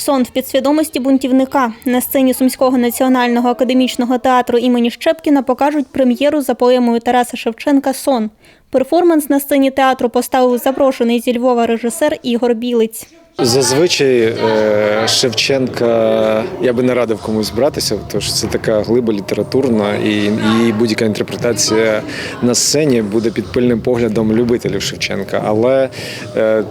Сон в підсвідомості бунтівника на сцені Сумського національного академічного театру імені Щепкіна покажуть прем'єру за поемою Тараса Шевченка Сон. Перформанс на сцені театру поставив запрошений зі Львова режисер Ігор Білиць. Зазвичай е, Шевченка я би не радив комусь братися, тому що це така глиба літературна, і її будь-яка інтерпретація на сцені буде під пильним поглядом любителів Шевченка. Але е,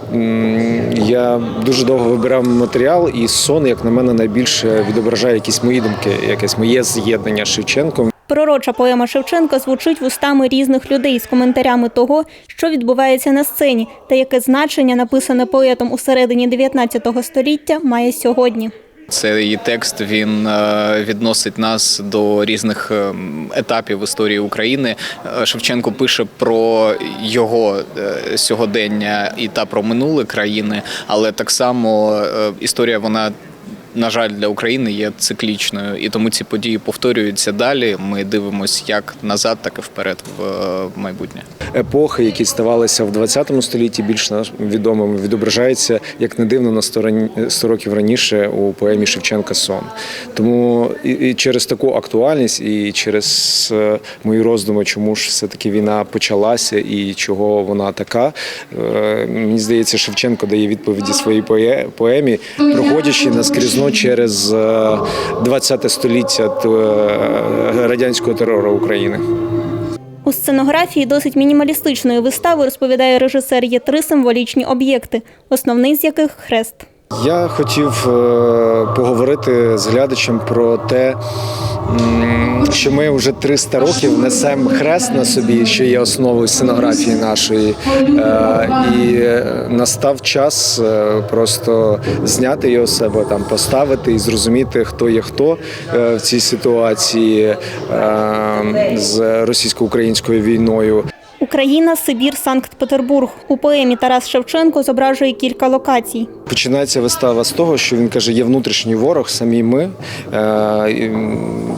я дуже довго вибирав матеріал, і сон, як на мене, найбільше відображає якісь мої думки, якесь моє з'єднання з Шевченком. Пророча поема Шевченка звучить вустами різних людей з коментарями того, що відбувається на сцені, та яке значення написане поетом у середині 19 століття має сьогодні. Цей текст він е, відносить нас до різних е, етапів історії України. Е, Шевченко пише про його е, сьогодення і та про минуле країни, але так само історія вона. На жаль, для України є циклічною, і тому ці події повторюються далі. Ми дивимося як назад, так і вперед в е, майбутнє. епохи, які ставалися в 20 столітті, більш наш- відомими, відображається як не дивно на 100, років раніше у поемі Шевченка Сон. Тому і, через таку актуальність, і через е, мої роздуми, чому ж все таки війна почалася і чого вона така. е, Мені здається, Шевченко дає відповіді своїй поемі, проходячи наскрізно через 20-те століття е, радянського терору України. У сценографії досить мінімалістичної вистави розповідає режисер є три символічні об'єкти, основний з яких хрест. Я хотів е, поговорити з глядачем про те, що ми вже 300 років несемо хрест на собі, що є основою сценографії нашої. Е, І е, настав час просто зняти його з себе, там поставити і зрозуміти, хто є хто в цій ситуації з російсько-українською війною. Україна, Сибір, Санкт-Петербург. У поемі Тарас Шевченко зображує кілька локацій. Починається вистава з того, що він каже: є внутрішній ворог, самі ми. Е,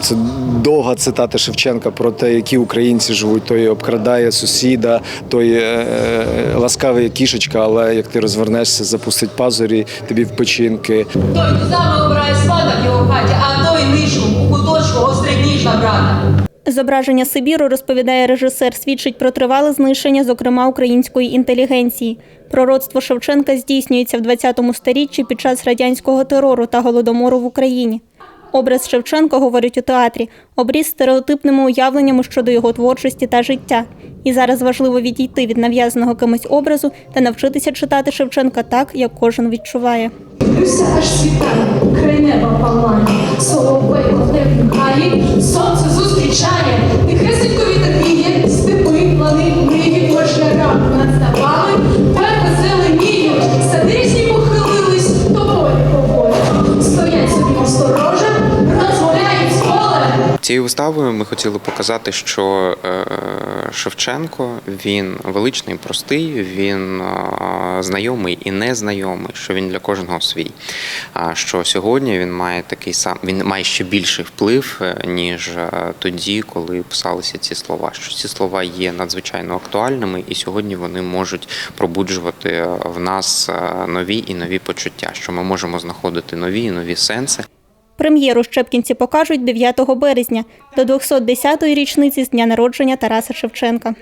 Це довга цитата Шевченка про те, які українці живуть. Той обкрадає сусіда, той е, ласкавий кішечка, але як ти розвернешся, запустить пазурі тобі в печінки. Той, хто саме обирає свата в його хаті, а той нижку у куточку гострить ніж на брата. Зображення Сибіру, розповідає режисер, свідчить про тривале знищення, зокрема української інтелігенції. Пророцтво Шевченка здійснюється в 20 сторіччі під час радянського терору та голодомору в Україні. Образ Шевченка, говорять у театрі, обріз стереотипними уявленнями щодо його творчості та життя. І зараз важливо відійти від нав'язаного кимось образу та навчитися читати Шевченка так, як кожен відчуває. Дивлюся, аж світає, край неба соловей Цією виставою ми хотіли показати, що е, Шевченко він величний, простий, він е, знайомий і незнайомий, що він для кожного свій. А що сьогодні він має такий сам, він має ще більший вплив, е, ніж тоді, коли писалися ці слова. Що ці слова є надзвичайно актуальними, і сьогодні вони можуть пробуджувати в нас нові і нові почуття, що ми можемо знаходити нові і нові сенси. Прем'єру Щепкінці покажуть 9 березня до 210-ї річниці з дня народження Тараса Шевченка.